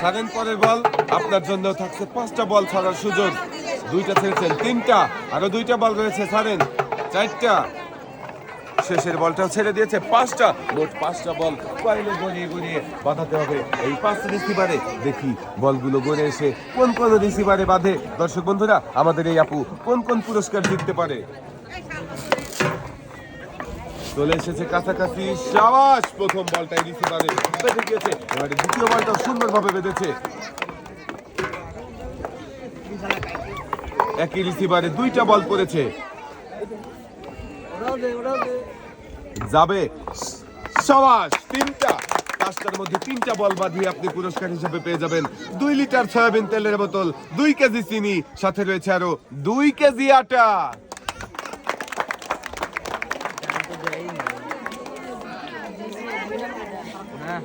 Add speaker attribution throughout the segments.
Speaker 1: ছাড়েন পরের বল। আপনার জন্য থাকছে পাঁচটা বল ছাড়ার সুযোগ। দুইটা ছেড়েছেন, তিনটা। আরও দুইটা বল রয়েছে ছাড়েন চারটা। শেষের বলটাও ছেড়ে দিয়েছে, পাঁচটা। মোট পাঁচটা বল কয়েলে গড়িয়ে গড়িয়ে বাঁধাতে হবে। এই পাঁচ রিসিভারে দেখি বলগুলো গড়ে এসে কোন কোন রিসিভারে বাঁধে। দর্শক বন্ধুরা, আমাদের এই আপু কোন কোন পুরস্কার জিততে পারে? চলে এসেছে কাছাকাছি সাবাস। প্রথম বলটাই রিসিভারে বেঁধে গিয়েছে। এবারে দ্বিতীয় বলটা সুন্দরভাবে বেঁধেছে। একই রিসিভারে দুইটা বল পড়েছে যাবে সবাস, তিনটা। পাঁচটার মধ্যে তিনটা বল বাঁধিয়ে আপনি পুরস্কার হিসেবে পেয়ে যাবেন। দুই লিটার সয়াবিন তেলের বোতল, দুই কেজি চিনি, সাথে রয়েছে আরও দুই কেজি আটা।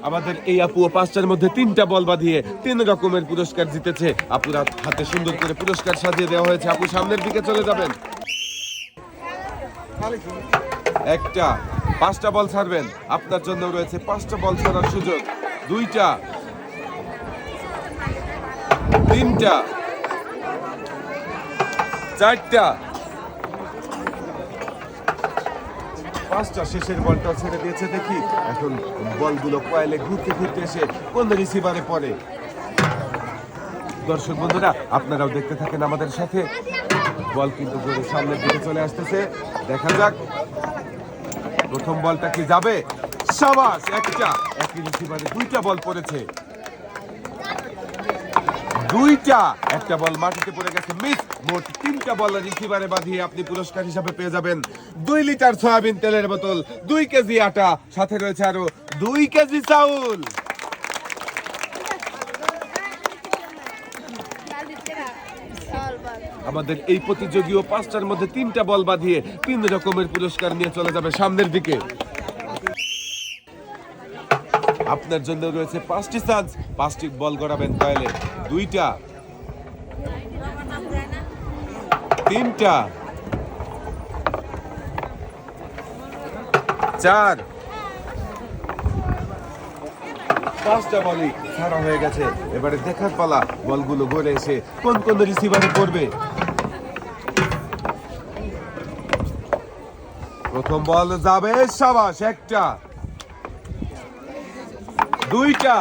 Speaker 1: আমাদের এই আপু পাঁচটার মধ্যে তিনটা বল বাঁধিয়ে তিন রকমের পুরস্কার জিতেছে। আপুর হাতে সুন্দর করে পুরস্কার সাজিয়ে দেওয়া হয়েছে। আপু সামনের দিকে চলে যাবেন। একটা, পাঁচটা বল ছাড়বেন। আপনার জন্য রয়েছে পাঁচটা বল ছাড়ার সুযোগ। দুইটা, তিনটা, চারটা পাঁচটা শেষের বলটা ছেড়ে দিয়েছে, দেখি। এখন বলগুলো কয়েলে ঘুরতে ঘুরতে এসে কোন রিসিভারে পড়ে। দর্শক বন্ধুরা, আপনারাও দেখতে থাকেন আমাদের সাথে। বল কিন্তু জোরে সামনের দিকে চলে আসতেছে। দেখা যাক, প্রথম বলটা কি যাবে? সাবাস, একটা। একই রিসিভারে দুইটা বল পড়েছে। দুইটা, একটা বল মাটিতে পড়ে গেছে, মিস মোট তিনটা বল রিসিভারে বাঁধিয়ে আপনি পুরস্কার হিসাবে পেয়ে যাবেন। দুই লিটার সয়াবিন তেলের বোতল, দুই কেজি আটা, সাথে রয়েছে আরও দুই কেজি চাউল। আমাদের এই প্রতিযোগীও পাঁচটার মধ্যে তিনটা বল বাঁধিয়ে তিন রকমের পুরস্কার নিয়ে চলে যাবে সামনের দিকে। আপনার জন্য রয়েছে পাঁচটি চান্স, পাঁচটি বল গড়াবেন কয়েলে দুইটা। তিনটা। চার। পাঁচটা বলই ছাড়া হয়ে গেছে। এবারে দেখার পালা, বলগুলো গড়ে এসে কোন কোন রিসিভারে পড়বে। প্রথম বল যাবে সাবাস, একটা। দুইটা।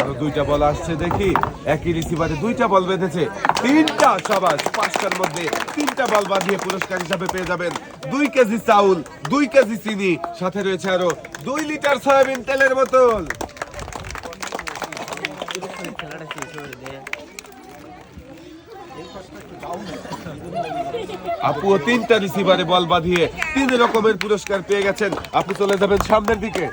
Speaker 1: আরও দুইটা বল আসছে, দেখি। একই রিসিভারে দুইটা বল বেঁধেছে। তিনটা, সবাস, পাঁচটার মধ্যে তিনটা বল বাঁধিয়ে পুরস্কার হিসাবে পেয়ে যাবেন দুই কেজি চাউল, দুই কেজি চিনি। সাথে রয়েছে আরও দুই লিটার সয়াবিন তেলের বোতল। আপুও তিনটা রিসিভারে বল বাঁধিয়ে তিন রকমের পুরস্কার পেয়ে গেছেন। আপনি চলে যাবেন সামনের দিকে।